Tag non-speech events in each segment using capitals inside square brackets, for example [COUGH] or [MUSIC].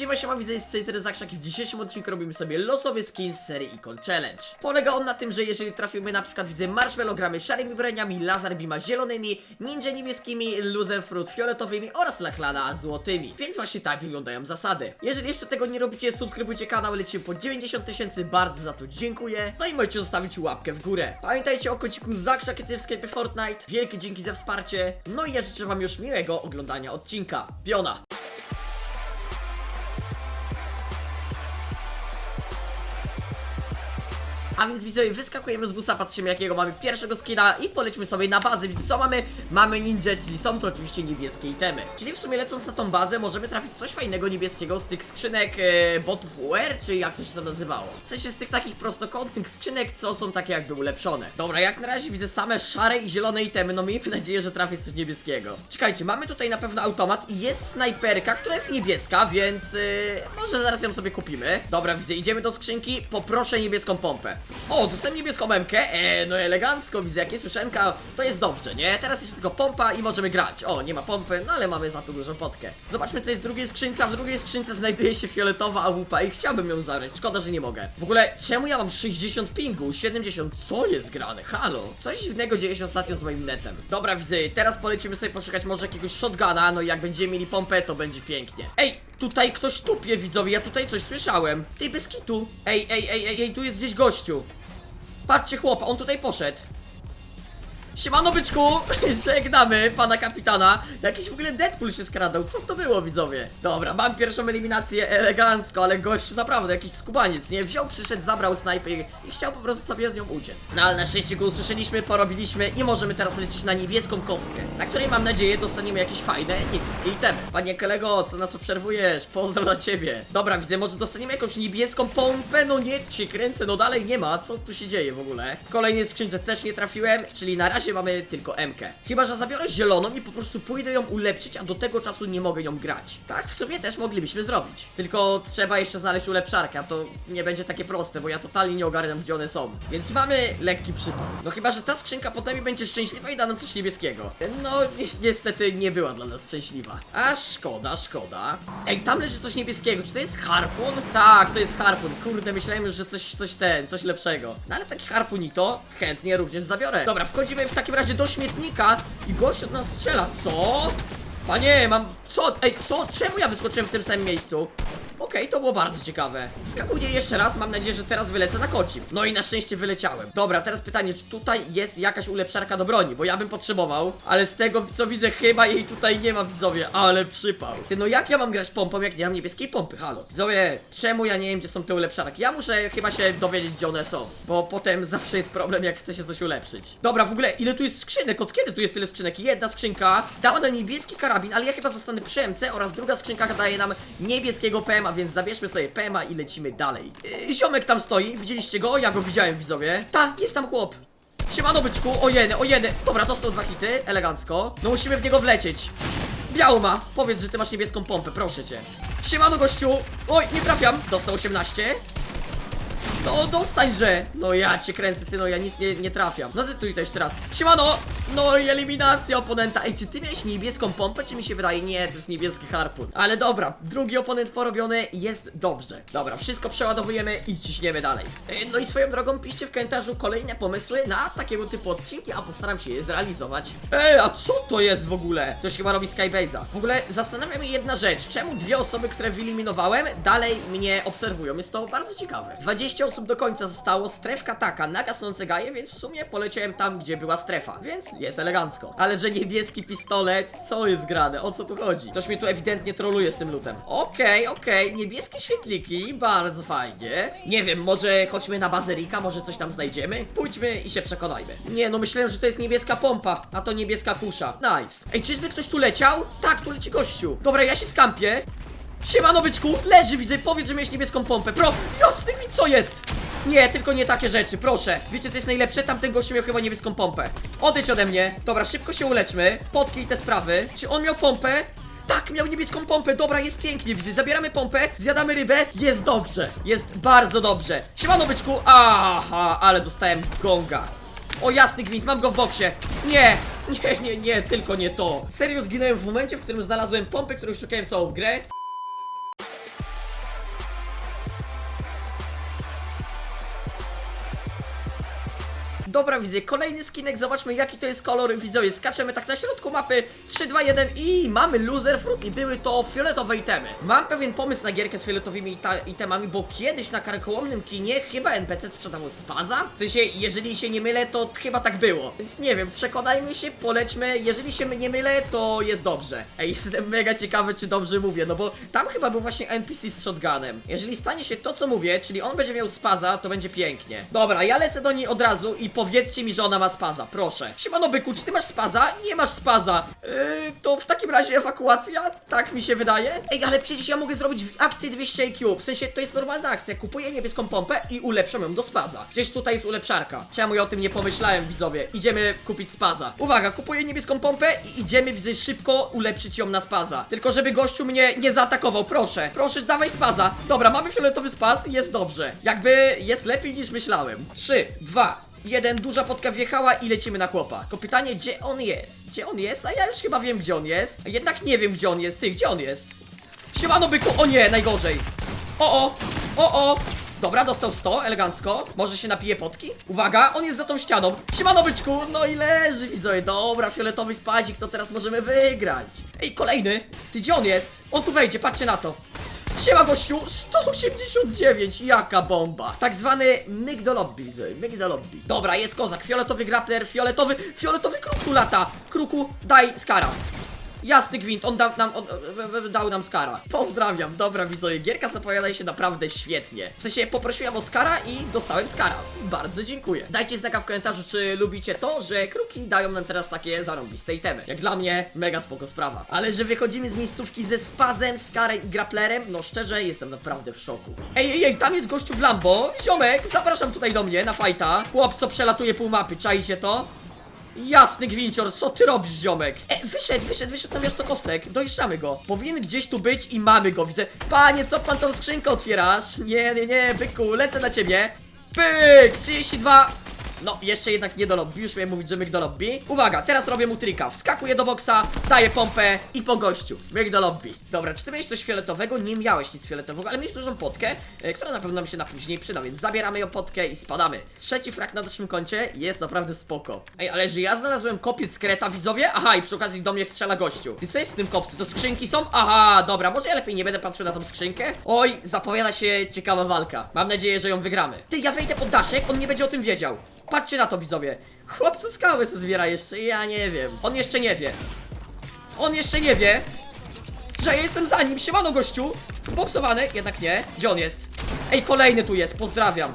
Siema, siema, widzę jest tutaj Zakrzak i w dzisiejszym odcinku robimy sobie losowy skin z serii Icon Challenge. Polega on na tym, że jeżeli trafimy na przykład widzę Marshmallow gramy szarymi ubraniami, Lazar Bima zielonymi, Ninja niebieskimi, Loser Fruit fioletowymi oraz Lachlana złotymi. Więc właśnie tak wyglądają zasady. Jeżeli jeszcze tego nie robicie, subskrybujcie kanał, lecimy po 90 tysięcy, bardzo za to dziękuję. No i możecie zostawić łapkę w górę. Pamiętajcie o kociku Zakrzak w sklepie Fortnite. Wielkie dzięki za wsparcie. No i ja życzę wam już miłego oglądania odcinka. Piona! A więc widzowie, wyskakujemy z busa, patrzymy jakiego mamy pierwszego skina i polećmy sobie na bazę. Więc co mamy? Mamy ninja, czyli są to oczywiście niebieskie itemy. Czyli w sumie lecąc na tą bazę możemy trafić coś fajnego niebieskiego z tych skrzynek e, botów UR, czy jak to się to nazywało. W sensie z tych takich prostokątnych skrzynek, co są takie jakby ulepszone. Dobra, jak na razie widzę same szare i zielone itemy, no miejmy nadzieję, że trafię coś niebieskiego. Czekajcie, mamy tutaj na pewno automat i jest snajperka, która jest niebieska, więc e, może zaraz ją sobie kupimy. Dobra, widzę, idziemy do skrzynki, poproszę niebieską pompę. O, dostałem niebieską memkę, e, no elegancko, widzę, jak jest myszemka, to jest dobrze, nie? Teraz jeszcze tylko pompa i możemy grać. O, nie ma pompy, no ale mamy za to dużą potkę. Zobaczmy, co jest w drugiej skrzynce, w drugiej skrzynce znajduje się fioletowa AWP i chciałbym ją zabrać, szkoda, że nie mogę. W ogóle, czemu ja mam 60 pingu, 70, co jest grane? Halo? Coś dziwnego dzieje się ostatnio z moim netem. Dobra, widzę, teraz polecimy sobie poszukać może jakiegoś shotguna, no i jak będziemy mieli pompę, to będzie pięknie. Ej, tutaj ktoś tupie, widzowie, ja tutaj coś słyszałem. Ty, bez kitu. Ej, ej, ej, ej, ej, tu jest gdzieś gościu. Patrzcie chłopa, on tutaj poszedł. Siemano byczku, [LAUGHS] żegnamy pana kapitana Jakiś w ogóle Deadpool się skradał, co to było widzowie? Dobra, mam pierwszą eliminację elegancko, ale gość naprawdę jakiś skubaniec, nie? Wziął, przyszedł, zabrał snajpę i chciał po prostu sobie z nią uciec No ale na szczęście go usłyszeliśmy, porobiliśmy i możemy teraz lecieć na niebieską kostkę Na której mam nadzieję dostaniemy jakieś fajne niebieskie itemy Panie kolego, co nas obserwujesz? Pozdro dla ciebie Dobra, widzę, może dostaniemy jakąś niebieską pompę? No nie, cię kręcę, no dalej nie ma, co tu się dzieje w ogóle? Kolejnej skrzynce też nie trafiłem, czyli na razie mamy tylko M-kę. Chyba, że zabiorę zieloną i po prostu pójdę ją ulepszyć, a do tego czasu nie mogę ją grać. Tak w sumie też moglibyśmy zrobić. Tylko trzeba jeszcze znaleźć ulepszarkę, a to nie będzie takie proste, bo ja totalnie nie ogarniam gdzie one są. Więc mamy lekki przypał. No chyba, że ta skrzynka potem będzie szczęśliwa i da nam coś niebieskiego. No ni niestety nie była dla nas szczęśliwa. A szkoda, szkoda. Ej, tam leży coś niebieskiego. Czy to jest harpun? Tak, to jest harpun. Kurde, myślałem że coś, coś ten, coś lepszego. No ale taki to chętnie również zabiorę. Dobra, wchodzimy w takim razie do śmietnika i gość od nas strzela. Co? Panie, mam... Co? Ej, co? Czemu ja wyskoczyłem w tym samym miejscu? Okej, to było bardzo ciekawe. Wskakuję jeszcze raz, mam nadzieję, że teraz wylecę na kocim. No i na szczęście wyleciałem. Dobra, teraz pytanie, czy tutaj jest jakaś ulepszarka do broni? Bo ja bym potrzebował, ale z tego co widzę, chyba jej tutaj nie ma, widzowie. Ale przypał. Ty, no jak ja mam grać pompą, jak nie mam niebieskiej pompy? Halo. Widzowie, czemu ja nie wiem, gdzie są te ulepszarki? Ja muszę chyba się dowiedzieć, gdzie one są. Bo potem [LAUGHS] zawsze jest problem, jak chce się coś ulepszyć. Dobra, w ogóle, ile tu jest skrzynek? Od kiedy tu jest tyle skrzynek? Jedna skrzynka dała nam niebieski karabin, ale ja chyba zostanę przy MC oraz druga skrzynka daje nam niebieskiego PMA, więc zabierzmy sobie PMA i lecimy dalej. Yy, ziomek tam stoi, widzieliście go? Ja go widziałem, widzowie. Tak, jest tam chłop. Siemano byczku, o jeny, o jeny. Dobra, dostał dwa hity, elegancko. No musimy w niego wlecieć. Biało ma, powiedz, że ty masz niebieską pompę, proszę cię. Siemano gościu. Oj, nie trafiam. Dostał 18. No dostańże! No ja cię kręcę, ty no ja nic nie, nie trafiam. No zetuj to jeszcze raz. Siemano! No i eliminacja oponenta. Ej, czy ty miałeś niebieską pompę, czy mi się wydaje? Nie, to jest niebieski harpun. Ale dobra, drugi oponent porobiony jest dobrze. Dobra, wszystko przeładowujemy i ciśniemy dalej. Ej, no i swoją drogą piszcie w komentarzu kolejne pomysły na takiego typu odcinki, a postaram się je zrealizować. Ej, a co to jest w ogóle? Ktoś chyba robi Skybase'a. W ogóle zastanawia mnie jedna rzecz. Czemu dwie osoby, które wyeliminowałem, dalej mnie obserwują? Jest to bardzo ciekawe. 20 osób do końca zostało, strefka taka na gasnące gaje, więc w sumie poleciałem tam, gdzie była strefa, więc jest elegancko. Ale że niebieski pistolet, co jest grane? O co tu chodzi? Ktoś mnie tu ewidentnie troluje z tym lutem. Okej, okej, niebieskie świetliki, bardzo fajnie. Nie wiem, może chodźmy na bazerika, może coś tam znajdziemy? Pójdźmy i się przekonajmy. Nie, no myślałem, że to jest niebieska pompa, a to niebieska kusza. Nice. Ej, czyżby ktoś tu leciał? Tak, tu leci gościu. Dobra, ja się skampię. Siemano byczku, leży widzę, powiedz, że miałeś niebieską pompę. Pro, jasny gwint, co jest? Nie, tylko nie takie rzeczy, proszę. Wiecie co jest najlepsze? Tamten gościu miał chyba niebieską pompę. Odejdź ode mnie. Dobra, szybko się uleczmy. Potkij te sprawy. Czy on miał pompę? Tak, miał niebieską pompę, dobra, jest pięknie, widzę, zabieramy pompę, zjadamy rybę, jest dobrze, jest bardzo dobrze. Siemano byczku, aha, ale dostałem gonga. O jasny gwint, mam go w boksie. Nie, nie, nie, nie, tylko nie to. Serio zginąłem w momencie, w którym znalazłem pompę, którą szukałem całą grę. Dobra, widzę, kolejny skinek, zobaczmy jaki to jest kolor, widzowie, skaczemy tak na środku mapy, 3, 2, 1 i mamy loser fruit i były to fioletowe itemy. Mam pewien pomysł na gierkę z fioletowymi itemami, bo kiedyś na karkołomnym kinie chyba NPC sprzedawał spaza, w sensie, jeżeli się nie mylę, to chyba tak było, więc nie wiem, przekonajmy się, polećmy, jeżeli się nie mylę, to jest dobrze. Ej, [LAUGHS] jestem mega ciekawy, czy dobrze mówię, no bo tam chyba był właśnie NPC z shotgunem. Jeżeli stanie się to, co mówię, czyli on będzie miał spaza, to będzie pięknie. Dobra, ja lecę do niej od razu i powiedzcie mi, że ona ma spaza, proszę. Siemano byku, czy ty masz spaza? Nie masz spaza. Yy, to w takim razie ewakuacja? Tak mi się wydaje. Ej, ale przecież ja mogę zrobić akcję 200 IQ, w sensie to jest normalna akcja. Kupuję niebieską pompę i ulepszam ją do spaza. Przecież tutaj jest ulepszarka. Czemu ja o tym nie pomyślałem, widzowie? Idziemy kupić spaza. Uwaga, kupuję niebieską pompę i idziemy, szybko ulepszyć ją na spaza. Tylko żeby gościu mnie nie zaatakował, proszę. Proszę, dawaj spaza. Dobra, mamy fioletowy spaz, jest dobrze. Jakby jest lepiej niż myślałem. 3, 2, Jeden, duża podka wjechała i lecimy na chłopa. Tylko pytanie, gdzie on jest? Gdzie on jest? A ja już chyba wiem, gdzie on jest. Jednak nie wiem, gdzie on jest. Ty, gdzie on jest? Siemano byku, o nie, najgorzej. O, o, o, o. Dobra, dostał 100, elegancko. Może się napije potki? Uwaga, on jest za tą ścianą. Siemano byczku, no i leży, widzowie. Dobra, fioletowy spadzik, to teraz możemy wygrać. Ej, kolejny. Ty, gdzie on jest? On tu wejdzie, patrzcie na to. Siema gościu, 189, jaka bomba. Tak zwany myk do lobby, myk do lobby Dobra, jest kozak, fioletowy grappler, fioletowy, fioletowy kruku lata. Kruku, daj skara Jasny gwint, on da, nam, on, e, e, dał nam skara. Pozdrawiam, dobra widzowie, gierka zapowiada się naprawdę świetnie. W sensie poprosiłem o skara i dostałem skara. Bardzo dziękuję. Dajcie znaka w komentarzu, czy lubicie to, że kruki dają nam teraz takie zarąbiste itemy. Jak dla mnie, mega spoko sprawa. Ale że wychodzimy z miejscówki ze spazem, skarem i grapplerem No szczerze, jestem naprawdę w szoku. Ej, ej, ej, tam jest gościu w Lambo. Ziomek, zapraszam tutaj do mnie na fajta. Chłop, co przelatuje pół mapy, czaicie to? Jasny gwincior, co ty robisz, ziomek? E, wyszedł, wyszedł, wyszedł na miasto kostek. Dojeżdżamy go. Powinien gdzieś tu być i mamy go, widzę. Panie, co pan tą skrzynkę otwierasz? Nie, nie, nie, byku, lecę na ciebie. Pyk, 32. No, jeszcze jednak nie do lobby, już miałem mówić, że myk do lobby Uwaga, teraz robię mu trika, wskakuję do boksa, daję pompę i po gościu Myk do lobby Dobra, czy ty miałeś coś fioletowego? Nie miałeś nic fioletowego, ale miałeś dużą potkę, e, która na pewno nam się na później przyda, więc zabieramy ją potkę i spadamy Trzeci frak na naszym koncie jest naprawdę spoko Ej, ale że ja znalazłem kopiec kreta, widzowie? Aha, i przy okazji do mnie strzela gościu Ty co jest w tym kopcu? To skrzynki są? Aha, dobra, może ja lepiej nie będę patrzył na tą skrzynkę? Oj, zapowiada się ciekawa walka Mam nadzieję, że ją wygramy Ty, ja wejdę pod daszek, on nie będzie o tym wiedział Patrzcie na to widzowie. Chłopcu skały se zbiera jeszcze, ja nie wiem. On jeszcze nie wie. On jeszcze nie wie Że ja jestem za nim, siemano gościu. Zboksowany, jednak nie. Gdzie on jest? Ej, kolejny tu jest, pozdrawiam.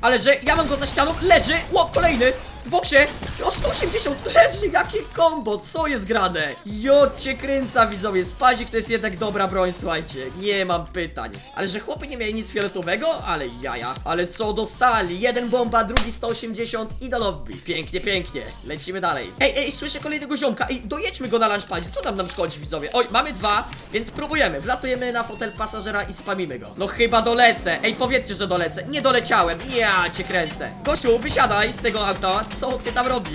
Ale że ja mam go za ścianą, leży, ło, kolejny, w boksie, o 180, leży, jakie combo, co jest grane? Jo, cię kręca widzowie, spazik to jest jednak dobra broń, słuchajcie, nie mam pytań. Ale że chłopy nie mieli nic fioletowego, ale jaja, ale co dostali? Jeden bomba, drugi 180 i do lobby. Pięknie, pięknie, lecimy dalej. Ej, ej, słyszę kolejnego ziomka, ej, dojedźmy go na lunchpadzie, co tam nam szkodzi widzowie? Oj, mamy dwa, więc próbujemy, wlatujemy na fotel pasażera i spamimy go. No chyba dolecę, ej, powiedzcie, że dolecę, nie doleciałem, ja cię kręcę. Gościu, wysiadaj z tego auta, co ty tam robisz?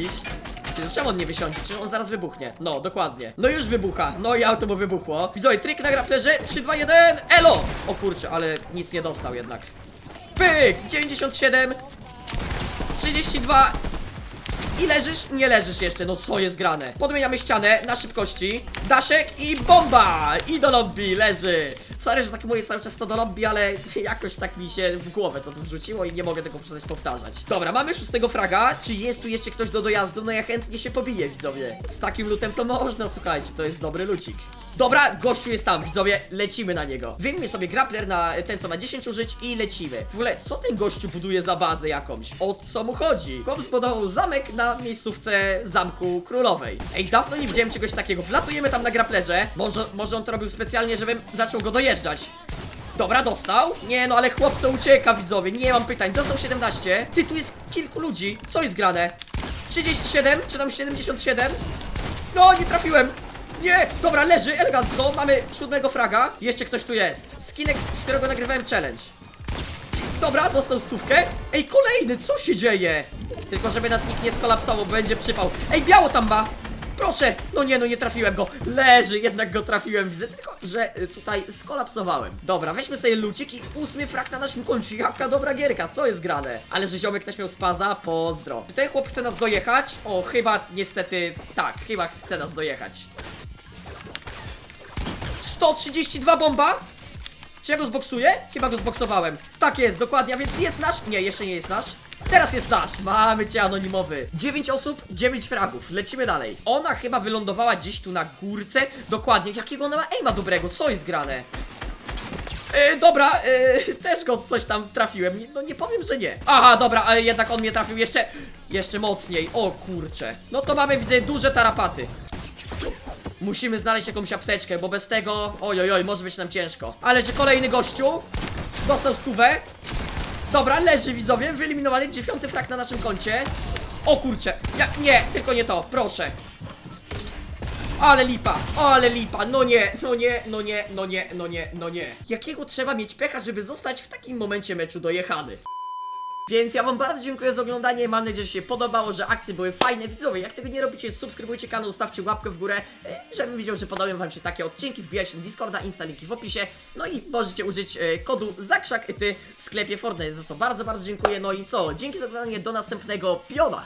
Ty, Czemu on nie wysiądzie? Czy on zaraz wybuchnie? No, dokładnie. No już wybucha. No i auto mu wybuchło. Widzowie, trik na graplerze. 3, 2, 1. Elo! O kurczę, ale nic nie dostał jednak. Pyk! 97. 32. I leżysz? Nie leżysz jeszcze, no co jest grane? Podmieniamy ścianę na szybkości. Daszek i bomba! I do lobby, leży. Sorry, że tak mówię cały czas to do lobby, ale [LAUGHS] jakoś tak mi się w głowę to wrzuciło i nie mogę tego przestać powtarzać. Dobra, mamy szóstego fraga. Czy jest tu jeszcze ktoś do dojazdu? No ja chętnie się pobiję, widzowie. Z takim lutem to można, słuchajcie, to jest dobry lucik. Dobra, gościu jest tam, widzowie, lecimy na niego. Wyjmij sobie grappler na ten, co ma 10 użyć i lecimy. W ogóle, co ten gościu buduje za bazę jakąś? O co mu chodzi? Chłop zbudował zamek na miejscówce Zamku Królowej. Ej, dawno nie widziałem czegoś takiego. Wlatujemy tam na grapplerze. Może, może on to robił specjalnie, żebym zaczął go dojeżdżać. Dobra, dostał. Nie no, ale chłopco ucieka, widzowie. Nie mam pytań. Dostał 17. Ty, tu jest kilku ludzi. Co jest grane? 37, czy tam 77? No, nie trafiłem. Nie! Dobra, leży, elegancko. Mamy siódmego fraga. Jeszcze ktoś tu jest. Skinek, z którego nagrywałem challenge. Dobra, dostał stówkę. Ej, kolejny, co się dzieje? Tylko żeby nas nikt nie skolapsował, będzie przypał. Ej, biało tam ma! Proszę! No nie, no nie trafiłem go. Leży, jednak go trafiłem. Widzę tylko, że y, tutaj skolapsowałem. Dobra, weźmy sobie lucik i ósmy frak na naszym końcu. Jaka dobra gierka, co jest grane? Ale że ziomek też miał spaza, pozdro. Czy ten chłop chce nas dojechać? O, chyba niestety, tak, chyba chce nas dojechać. 132 bomba! Czy ja go zboksuję? Chyba go zboksowałem. Tak jest, dokładnie, a więc jest nasz. Nie, jeszcze nie jest nasz. Teraz jest nasz. Mamy cię anonimowy. 9 osób, 9 fragów. Lecimy dalej. Ona chyba wylądowała gdzieś tu na górce. Dokładnie. Jakiego ona ma aima dobrego? Co jest grane? E, dobra, e, [LAUGHS] też go coś tam trafiłem. No nie powiem, że nie. Aha, dobra, ale jednak on mnie trafił jeszcze. Jeszcze mocniej. O kurcze. No to mamy, widzę, duże tarapaty. Musimy znaleźć jakąś apteczkę, bo bez tego, oj, oj, może być nam ciężko. Ale że kolejny gościu dostał stówę. Dobra, leży widzowie, wyeliminowany, dziewiąty frak na naszym koncie. O kurcze, ja, nie, tylko nie to, proszę. Ale lipa, ale lipa, no nie, no nie, no nie, no nie, no nie, no nie. Jakiego trzeba mieć pecha, żeby zostać w takim momencie meczu dojechany? Więc ja wam bardzo dziękuję za oglądanie, mam nadzieję, że się podobało, że akcje były fajne. Widzowie, jak tego nie robicie, subskrybujcie kanał, stawcie łapkę w górę, e, żebym widział, że podobają wam się takie odcinki, wbijajcie na Discorda, Insta, linki w opisie, no i możecie użyć e, kodu ZAKRZAKTY w sklepie Fortnite, za co bardzo, bardzo dziękuję, no i co, dzięki za oglądanie, do następnego. Piona!